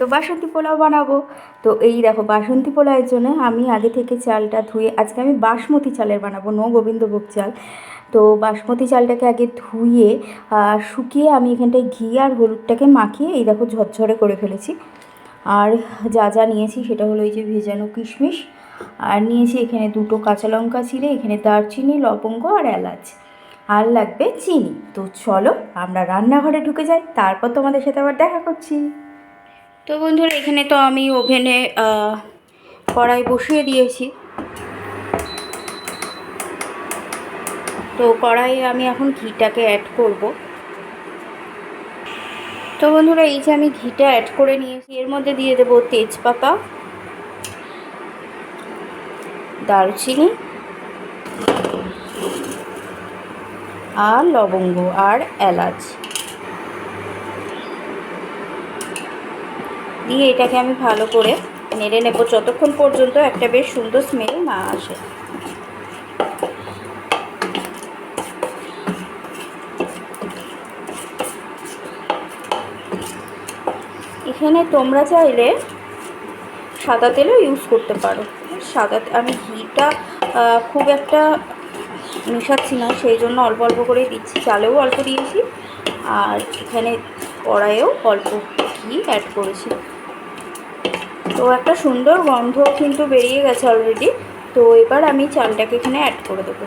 তো বাসন্তী পোলাও বানাবো। তো এই দেখো, বাসন্তী পোলাওয়ের জন্য আমি আগে থেকে চালটা ধুয়ে, আজকে আমি বাসমতি চালের বানাবো, নো গোবিন্দভোগ চাল। তো বাসমতি চালটাকে আগে ধুয়ে, আর শুকিয়ে আমি এখানটায় ঘি আর হলুদটাকে মাখিয়ে, এই দেখো ঝরঝরে করে ফেলেছি। আর যা যা নিয়েছি সেটা হলো এই যে ভেজানো কিশমিশ, আর নিয়েছি এখানে দুটো কাঁচা লঙ্কা চিড়ে এখানে দারচিনি, লবঙ্গ আর এলাচ। আর লাগবে চিনি। তো চলো, আমরা রান্নাঘরে ঢুকে যাই, তারপর তোমাদের সাথে আবার দেখা করছি। তো বন্ধুরা, এখানে তো আমি ওভেনে কড়াই বসিয়ে দিয়েছি। তো কড়াইয়ে আমি এখন ঘিটাকে অ্যাড করব। তো বন্ধুরা, এই যে আমি ঘিটা অ্যাড করে নিয়েছি, এর মধ্যে দিয়ে দেবো তেজপাতা, দারচিনি আর লবঙ্গ আর এলাচ। দিয়ে এটাকে আমি ভালো করে নেড়ে নেব। যতক্ষণ পর্যন্ত একটা বেশ সুন্দর স্মেল না আসে। এখানে তোমরা চাইলে সাদা তেলও ইউজ করতে পারো। সাদা আমি ঘিটা খুব একটা মেশাচ্ছি না, সেই জন্য অল্প অল্প করেই দিচ্ছি। চালেও অল্প দিয়েছি, আর এখানে কড়াইয়েও অল্প ঘি অ্যাড করেছি। তো একটা সুন্দর গন্ধ কিন্তু বেরিয়ে গেছে অলরেডি তো এবার আমি চালটাকে এখানে অ্যাড করে দেবো।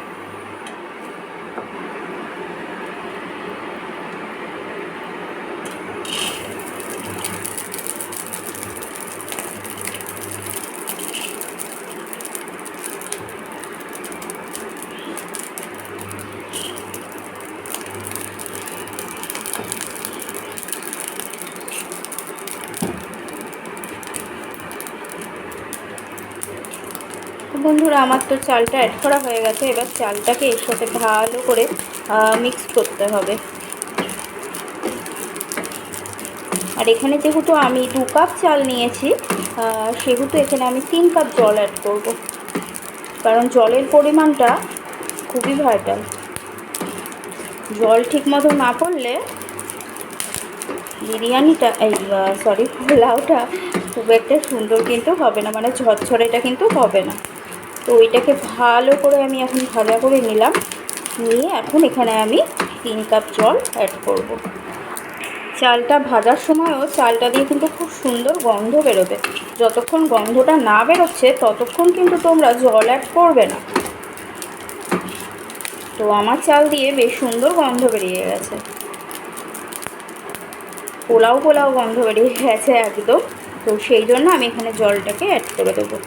বন্ধুরা, আমার তো চালটা অ্যাড করা হয়ে গেছে। এবার চালটাকে এর সাথে ভালো করে মিক্স করতে হবে। আর এখানে যেহেতু আমি দু কাপ চাল নিয়েছি সেহেতু এখানে আমি তিন কাপ জল অ্যাড করব। কারণ জলের পরিমাণটা খুবই ভাইটাল জল ঠিক মতো না পড়লে বিরিয়ানিটা, এই সরি পোলাওটা খুব একটা সুন্দর কিন্তু হবে না মানে ঝরঝরেটা কিন্তু হবে না। তো ওইটাকে ভালো করে আমি এখন ভাজা করে নিলাম। নিয়ে এখন এখানে আমি তিন কাপ জল অ্যাড করব। চালটা ভাজার সময়ও চালটা দিয়ে কিন্তু খুব সুন্দর গন্ধ বেরোবে। যতক্ষণ গন্ধটা না বেরোচ্ছে, ততক্ষণ কিন্তু তোমরা জল অ্যাড করবে না। তো আমার চাল দিয়ে বেশ সুন্দর গন্ধ বেরিয়ে গেছে। পোলাও পোলাও গন্ধ বেরিয়ে গেছে একদম। তো সেই জন্য আমি এখানে জলটাকে অ্যাড করে দেবো।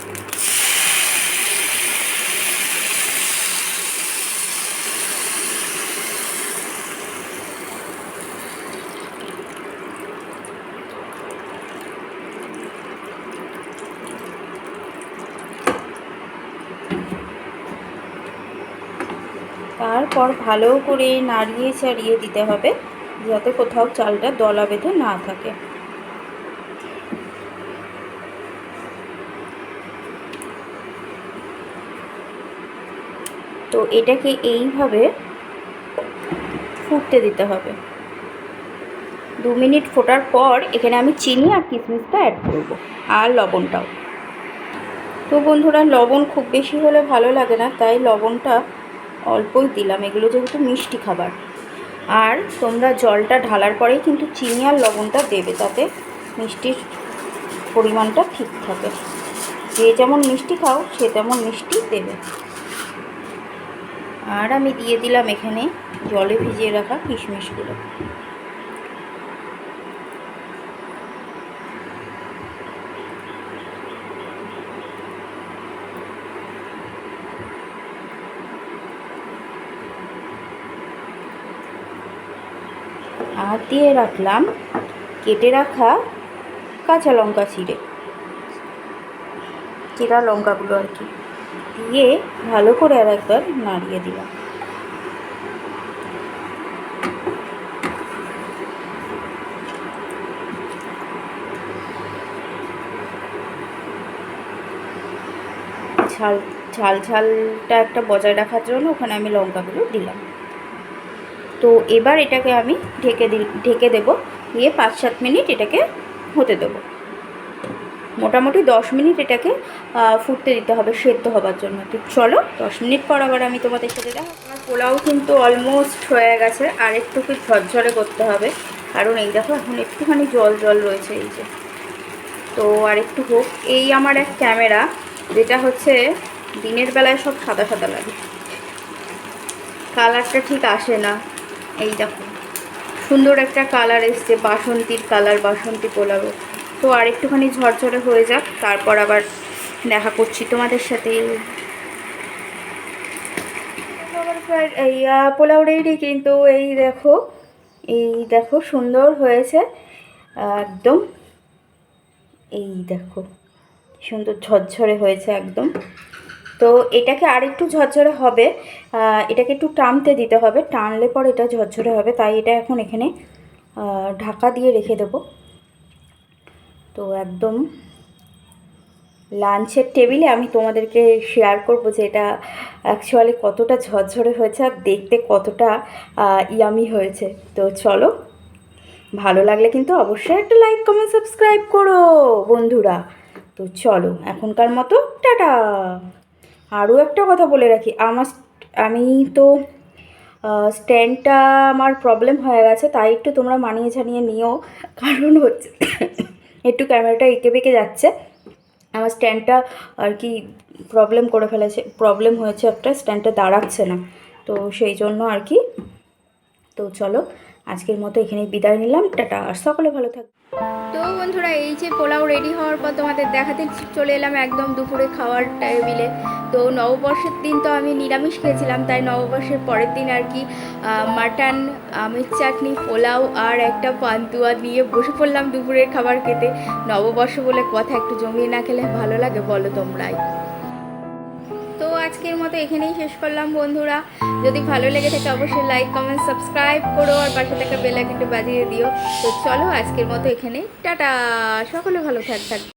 তারপর ভালো করে নাড়িয়ে চাড়িয়ে দিতে হবে, যাতে কোথাও চালটা দলা বেঁধে না থাকে। তো এটাকে এইভাবে ফুটতে দিতে হবে। দু মিনিট ফোটার পর এখানে আমি চিনি আর কিশমিশটা অ্যাড করব, আর লবণটাও। তো বন্ধুরা, লবণ খুব বেশি হলে ভালো লাগে না, তাই লবণটা অল্পই দিলাম। এগুলো যেহেতু মিষ্টি খাবার। আর তোমরা জলটা ঢালার পরেই কিন্তু চিনি আর লবণটা দেবে, তাতে মিষ্টির পরিমাণটা ঠিক থাকে। যে যেমন মিষ্টি খাও, সে তেমন মিষ্টি দেবে। আর আমি দিয়ে দিলাম এখানে জলে ভিজিয়ে রাখা কিশমিশগুলো। আর দিয়ে রাখলাম, কেটে রাখা কাঁচা লঙ্কা চিড়ে চিরা লঙ্কাগুলো আর কি। দিয়ে ভালো করে আর একবার নাড়িয়ে দিলাম। ঝাল ঝাল, ঝালটা একটা বজায় রাখার জন্য ওখানে আমি লঙ্কাগুলো দিলাম। তো এবার এটাকে আমি ঢেকে ঢেকে দেবো। দিয়ে পাঁচ সাত মিনিট এটাকে হতে দেবো। মোটামুটি দশ মিনিট এটাকে ফুটতে দিতে হবে, সেদ্ধ হবার জন্য। তো চলো, দশ মিনিট পর আবার আমি তোমাদের সাথে দেখো আমার পোলাও কিন্তু অলমোস্ট হয়ে গেছে, আর একটু কি ঝরঝরে করতে হবে। কারণ এই দেখো, এখন একটুখানি জল জল রয়েছে এই যে। তো আর একটু হোক, এই আমার এক ক্যামেরা, যেটা হচ্ছে দিনের বেলায় সব সাদা সাদা লাগে। কালারটা ঠিক আসে না। এই দেখো। সুন্দর একটা কালার এসছে, বাসন্তীর কালার বাসন্তী পোলাও। তো আর একটুখানি ঝরঝরে হয়ে যাক, তারপর আবার দেখা করছি তোমাদের সাথে। এই পোলাও রেডি কিন্তু, এই দেখো এই দেখো, সুন্দর হয়েছে। একদম, এই দেখো সুন্দর ঝরঝরে হয়েছে একদম। তো এটাকে আর একটু ঝরঝরে হবে। এটাকে একটু টানতে দিতে হবে। টানলে পর এটা ঝরঝরে হবে। তাই এটা এখন এখানে ঢাকা দিয়ে রেখে দেবো। তো একদম লাঞ্চের টেবিলে আমি তোমাদেরকে শেয়ার করব যে এটা অ্যাকচুয়ালি কতটা ঝরঝরে হয়েছে আর দেখতে কতটা ইয়ামি হয়েছে। তো চলো, ভালো লাগলে কিন্তু অবশ্যই একটা লাইক কমেন্ট সাবস্ক্রাইব করো বন্ধুরা। তো চলো, এখনকার মতো টাটা। আরও একটা কথা বলে রাখি, আমার আমি তো স্ট্যান্ডটা আমার প্রবলেম হয়ে গেছে, তাই একটু তোমরা মানিয়ে ছানিয়ে নিও। কারণ হচ্ছে, একটু ক্যামেরাটা এঁকে বেঁকে যাচ্ছে। আমার স্ট্যান্ডটা আর কি প্রবলেম করে ফেলেছে প্রবলেম হয়েছে একটা স্ট্যান্ডটা দাঁড়াচ্ছে না। তো সেই জন্য আর কি, তো চলো। আজকের মতো এখানে বিদায় নিলাম, টাটা, আর সকলে ভালো থাকবে তো বন্ধুরা, এই যে পোলাও রেডি হওয়ার পর তোমাদের দেখাতে চলে এলাম একদম দুপুরে খাওয়ার টেবিলে তো নববর্ষের দিন তো আমি নিরামিষ খেয়েছিলাম, তাই নববর্ষের পরের দিন আর কি মাটন আমের চাটনি, পোলাও আর একটা পান্তুয়া দিয়ে বসে পড়লাম দুপুরের খাবার খেতে। নববর্ষ বলে কথা, একটু জমিয়ে না খেলে ভালো লাগে, বলো তোমরাই। আজকের মতো এখানেই শেষ করলাম, বন্ধুরা। যদি ভালো লেগে থাকে, অবশ্যই লাইক কমেন্ট সাবস্ক্রাইব করো আর পাশে থাকা বেল আইকনটা বাজিয়ে দিও। তো চলো, আজকের মতো এখানে টাটা! সকলে ভালো থাক থাকবে